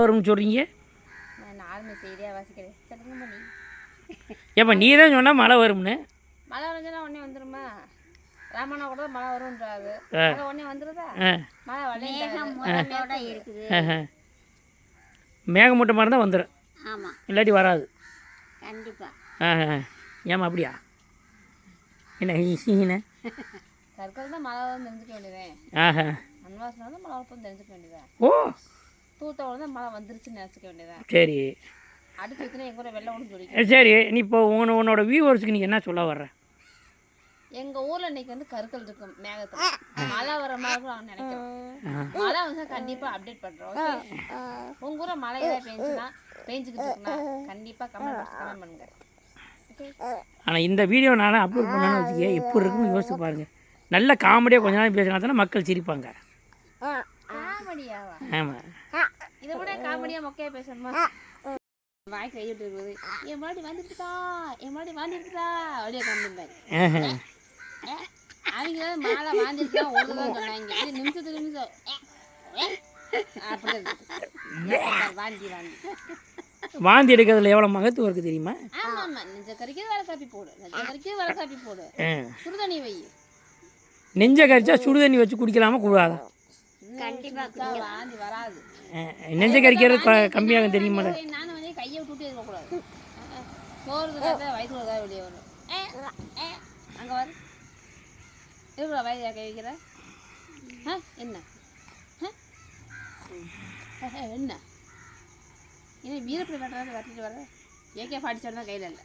வரும்னு சொல்கிறீங்க ஏப்பா நீ தான் சொன்னால் மழை வரும்னு? மழை வந்துச்சுன்னா உடனே வந்துருமா? ராமனா கூட மழை வரும்ன்றாரு. ஆ. மழை உடனே வந்துருதா? ஆ. மழை வரல இருக்குது. மேகமூட்டமாக இருந்தால் வந்துடும் ஆமாம் இல்லாட்டி வராது. கண்டிப்பாக ஆஹா. ஏம்மா அப்படியா? என்ன ஈஸிங்கண்ணே கற்கள் தான் மழை வரும் தெரிஞ்சுக்க வேண்டியதேன் ஆஹா. அன்வாசனா தான் மழை வரப்போன்னு தெரிஞ்சுக்க வேண்டியதேன் ஓ. தூத்தோட தான் மழை வந்துருச்சுன்னு நினச்சிக்க வேண்டியதேன் சரி. அடுத்து எத்தனை எங்க கூட வெள்ளம் ஒன்று சொல்லி சரி நீ இப்போ உன உன்னோட வியூவர்ஸுக்கு நீ என்ன சொல்ல வர்ற? எங்க ஊர்ல இன்னைக்கு வந்து கற்கள் இருக்கும் மேகத்துல. மழை வர மாதிரி நான் நினைக்கிறேன். மழை வந்து கண்டிப்பா அப்டேட் பண்றோம் okay? உங்க ஊர்ல மழை ஏதாவது பெஞ்சுன்னா பெஞ்சுக்கிட்டு இருக்குன்னா கண்டிப்பா கமெண்ட் கமெண்ட் பண்ணுங்க. ஆனால் இந்த வீடியோ நானும் அப்லோட் பண்ணான்னு வச்சுக்க எப்படி இருக்குன்னு யோசிச்சு பாருங்க. நல்ல காமெடியாக கொஞ்ச நாள் பேசினா தானே மக்கள் சிரிப்பாங்க. காமெடியாவா? ஆமாம் இதை விட காமெடியா மொக்கையா பேசணுமா? வாய் கையிட்டு இருக்குது என் முன்னாடி வந்துட்டுதா என் முன்னாடி வந்துட்டுதா அப்படியே கம்பிருந்தாரு ஆஹா. அவங்க மாலை வாந்திருக்கா ஒரு தான் சொன்னாங்க. இது நிமிஷத்துக்கு நிமிஷம். வாந்தி வாந்தி. வாந்தி எடுக்கிறதுல எவ்வளோ மகத்துவம் இருக்குது தெரியுமா? ஆமா ஆமா. நெஞ்ச கறிக்கு வேலை காப்பி போடு. நெஞ்ச கறிக்கு வேலை காப்பி போடு. சுடுதண்ணி வை. நெஞ்ச கரிச்சா சுடு தண்ணி வச்சு குடிக்கலாமா கூடாதா நெஞ்ச கறிக்கிறது கம்மியாகும் தெரியுமா நானும் வந்து கையை விட்டுட்டு இருக்கக்கூடாது சோறு வயிற்றுல தான் வெளியே வரும். அங்க வரு இருக்கிற வயிறு கை வைக்கிற. என்ன? என்ன? என்ன வீரப்பிள்ளை வெட்டுறது வெட்டிட்டு வர ஏகே ஃபார்ட்டி செவன் தான் கையில் இல்லை.